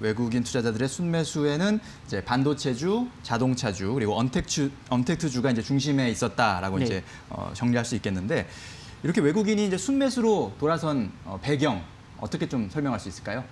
외국인 투자자들의 순매수에는 이제 반도체주, 자동차주 그리고 언택주, 언택트주가 이제 중심에 있었다라고 네. 이제 어, 정리할 수 있겠는데 이렇게 외국인이 이제 순매수로 돌아선 어, 배경 어떻게 좀 설명할 수 있을까요?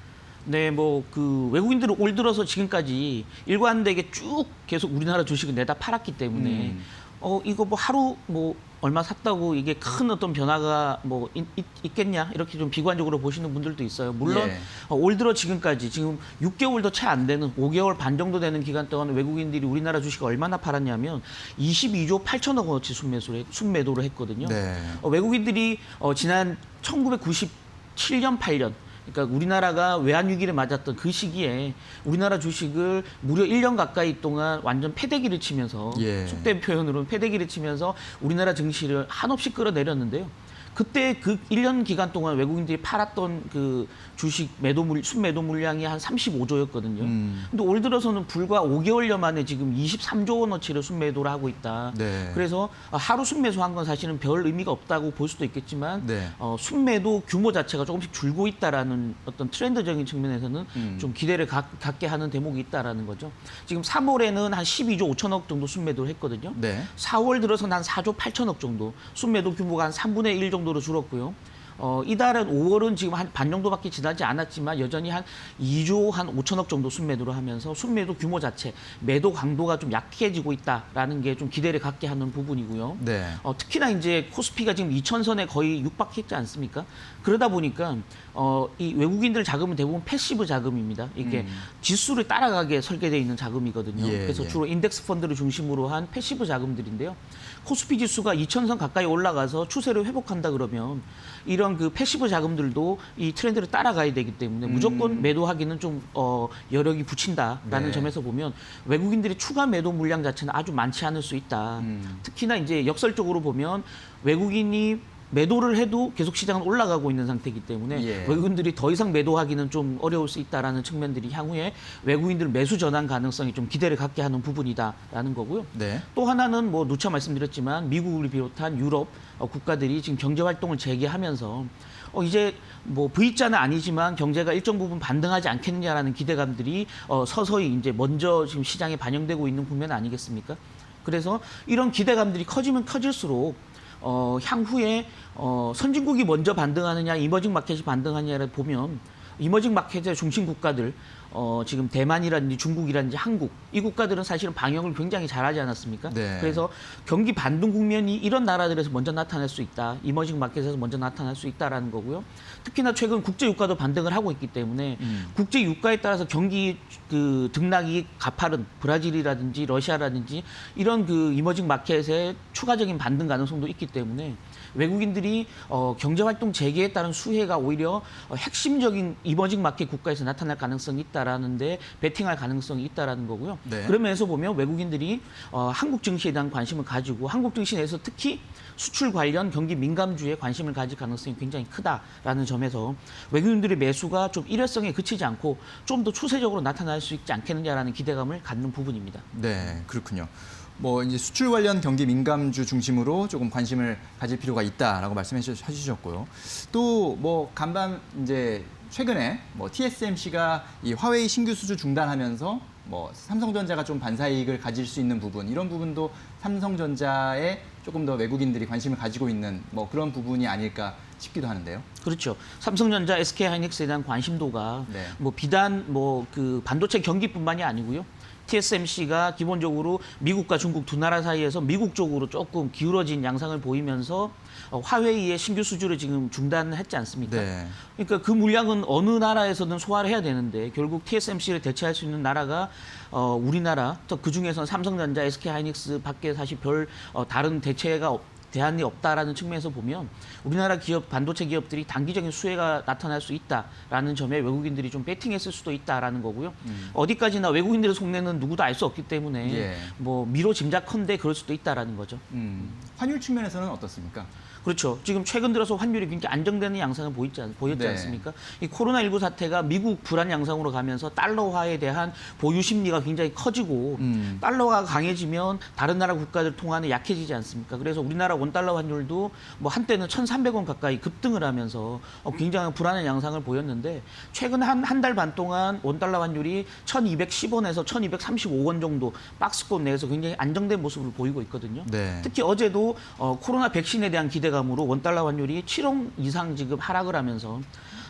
네, 뭐 그 외국인들은 올 들어서 지금까지 일관되게 쭉 계속 우리나라 주식을 내다 팔았기 때문에 음. 어 이거 뭐 하루 뭐 얼마 샀다고 이게 큰 어떤 변화가 뭐 있, 있, 겠냐 이렇게 좀 비관적으로 보시는 분들도 있어요. 물론 예. 어, 올 들어 지금까지 지금 6개월도 채 안 되는 5개월 반 정도 되는 기간 동안 외국인들이 우리나라 주식을 얼마나 팔았냐면 22조 8천억 원어치 순매수를 했- 순매도를 했거든요. 네. 어, 외국인들이 어, 지난 1997년 8년 그러니까 우리나라가 외환 위기를 맞았던 그 시기에 우리나라 주식을 무려 1년 가까이 동안 완전 패대기를 치면서 예. 속된 표현으로는 패대기를 치면서 우리나라 증시를 한없이 끌어내렸는데요. 그때 그 1년 기간 동안 외국인들이 팔았던 그 주식 매도 물 순매도 물량이 한 35조였거든요. 음. 근데 올 들어서는 불과 5개월여 만에 지금 23조 원어치를 순매도를 하고 있다. 네. 그래서 하루 순매수한 건 사실은 별 의미가 없다고 볼 수도 있겠지만 네. 어, 순매도 규모 자체가 조금씩 줄고 있다라는 어떤 트렌드적인 측면에서는 음. 좀 기대를 가- 갖게 하는 대목이 있다라는 거죠. 지금 3월에는 한 12조 5천억 정도 순매도를 했거든요. 네. 4월 들어서는 한 4조 8천억 정도 순매도 규모가 한 3분의 1 정도 로 줄었고요. 어, 이달은 5월은 지금 한 반 정도밖에 지나지 않았지만 여전히 한 2조 한 5천억 정도 순매도를 하면서 순매도 규모 자체 매도 강도가 좀 약해지고 있다라는 게 좀 기대를 갖게 하는 부분이고요. 네. 어, 특히나 이제 코스피가 지금 2천선에 거의 육박했지 않습니까? 그러다 보니까 어, 이 외국인들 자금은 대부분 패시브 자금입니다. 이게 지수를 따라가게 설계되어 있는 자금이거든요. 음. 예, 그래서 예. 주로 인덱스 펀드를 중심으로 한 패시브 자금들인데요. 코스피 지수가 2천선 가까이 올라가서 추세를 회복한다 그러면 이런 그 패시브 자금들도 이 트렌드를 따라가야 되기 때문에 무조건 매도하기는 좀 어, 여력이 붙인다라는 네. 점에서 보면 외국인들의 추가 매도 물량 자체는 아주 많지 않을 수 있다. 음. 특히나 이제 역설적으로 보면 외국인이 매도를 해도 계속 시장은 올라가고 있는 상태이기 때문에 예. 외국인들이 더 이상 매도하기는 좀 어려울 수 있다라는 측면들이 향후에 외국인들 매수 전환 가능성이 좀 기대를 갖게 하는 부분이다라는 거고요. 네. 또 하나는 뭐 누차 말씀드렸지만 미국을 비롯한 유럽 어, 국가들이 지금 경제 활동을 재개하면서 어, 이제 뭐 V자는 아니지만 경제가 일정 부분 반등하지 않겠느냐라는 기대감들이 어, 서서히 이제 먼저 지금 시장에 반영되고 있는 국면 아니겠습니까? 그래서 이런 기대감들이 커지면 커질수록 어, 향후에 어, 선진국이 먼저 반등하느냐, 이머징 마켓이 반등하느냐를 보면 이머징 마켓의 중심 국가들 어, 지금 대만이라든지 중국이라든지 한국 이 국가들은 사실은 방역을 굉장히 잘하지 않았습니까? 네. 그래서 경기 반등 국면이 이런 나라들에서 먼저 나타날 수 있다. 이머징 마켓에서 먼저 나타날 수 있다라는 거고요. 특히나 최근 국제 유가도 반등을 하고 있기 때문에 음. 국제 유가에 따라서 경기 그 등락이 가파른 브라질이라든지 러시아라든지 이런 그 이머징 마켓의 추가적인 반등 가능성도 있기 때문에 외국인들이 어, 경제 활동 재개에 따른 수혜가 오히려 어, 핵심적인 이머징 마켓 국가에서 나타날 가능성이 있다 라는데 베팅할 가능성이 있다라는 거고요. 네. 그런 면에서 보면 외국인들이 어, 한국 증시에 대한 관심을 가지고 한국 증시 내에서 특히 수출 관련 경기 민감주에 관심을 가질 가능성이 굉장히 크다라는 점에서 외국인들의 매수가 좀 일회성에 그치지 않고 좀 더 추세적으로 나타날 수 있지 않겠느냐라는 기대감을 갖는 부분입니다. 네, 그렇군요. 뭐 이제 수출 관련 경기 민감주 중심으로 조금 관심을 가질 필요가 있다라고 말씀해 주- 해주셨고요. 또 뭐 간밤 이제 최근에 뭐 TSMC가 이 화웨이 신규 수주 중단하면서 뭐 삼성전자가 좀 반사이익을 가질 수 있는 부분 이런 부분도 삼성전자에 조금 더 외국인들이 관심을 가지고 있는 뭐 그런 부분이 아닐까 싶기도 하는데요. 그렇죠. 삼성전자, SK하이닉스에 대한 관심도가 네. 뭐 비단 뭐 그 반도체 경기뿐만이 아니고요. TSMC가 기본적으로 미국과 중국 두 나라 사이에서 미국 쪽으로 조금 기울어진 양상을 보이면서 어, 화웨이의 신규 수주를 지금 중단했지 않습니까? 네. 그러니까 그 물량은 어느 나라에서든 소화를 해야 되는데 결국 TSMC를 대체할 수 있는 나라가 어, 우리나라, 또그 중에서는 삼성전자, SK하이닉스 밖에 사실 별 어, 다른 대체가 없, 대안이 없다라는 측면에서 보면 우리나라 기업 반도체 기업들이 단기적인 수혜가 나타날 수 있다라는 점에 외국인들이 좀 배팅했을 수도 있다라는 거고요. 어디까지나 외국인들의 속내는 누구도 알 수 없기 때문에 예. 뭐 미로 짐작컨대 그럴 수도 있다라는 거죠. 음, 환율 측면에서는 어떻습니까? 그렇죠. 지금 최근 들어서 환율이 굉장히 안정되는 양상을 보이지 않, 보였지 네. 않습니까? 이 코로나19 사태가 미국 불안 양상으로 가면서 달러화에 대한 보유 심리가 굉장히 커지고 음. 달러가 강해지면 다른 나라 국가들 통화는 약해지지 않습니까? 그래서 우리나라 원달러 환율도 뭐 한때는 1,300원 가까이 급등을 하면서 어, 굉장히 불안한 양상을 보였는데 최근 한 한 달 반 동안 원달러 환율이 1,210원에서 1,235원 정도 박스권 내에서 굉장히 안정된 모습을 보이고 있거든요. 네. 특히 어제도 어, 코로나 백신에 대한 기대 감으로 원달러 환율이 7원 이상 지금 하락을 하면서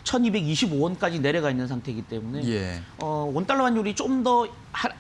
1225원까지 내려가 있는 상태이기 때문에 예. 어, 원달러 환율이 좀 더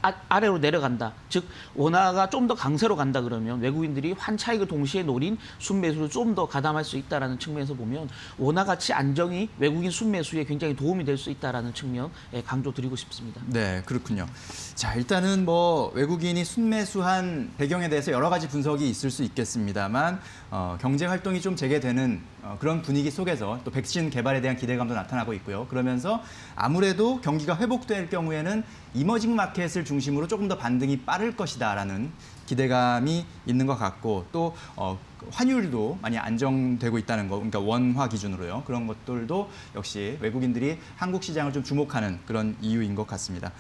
아 래로 내려간다. 즉 원화가 좀 더 강세로 간다 그러면 외국인들이 환차익을 동시에 노린 순매수를 좀 더 가담할 수 있다라는 측면에서 보면 원화 가치 안정이 외국인 순매수에 굉장히 도움이 될 수 있다라는 측면 에 강조 드리고 싶습니다. 네, 그렇군요. 자, 일단은 뭐 외국인이 순매수한 배경에 대해서 여러 가지 분석이 있을 수 있겠습니다만 어, 경제 활동이 좀 재개되는 어, 그런 분위기 속에서 또 백신 개발에 대한 기대감도 나타나고 있고요. 그러면서 아무래도 경기가 회복될 경우에는 이머징 마켓을 중심으로 조금 더 반등이 빠를 것이다라는 기대감이 있는 것 같고 또 어, 환율도 많이 안정되고 있다는 거, 그러니까 원화 기준으로요. 그런 것들도 역시 외국인들이 한국 시장을 좀 주목하는 그런 이유인 것 같습니다.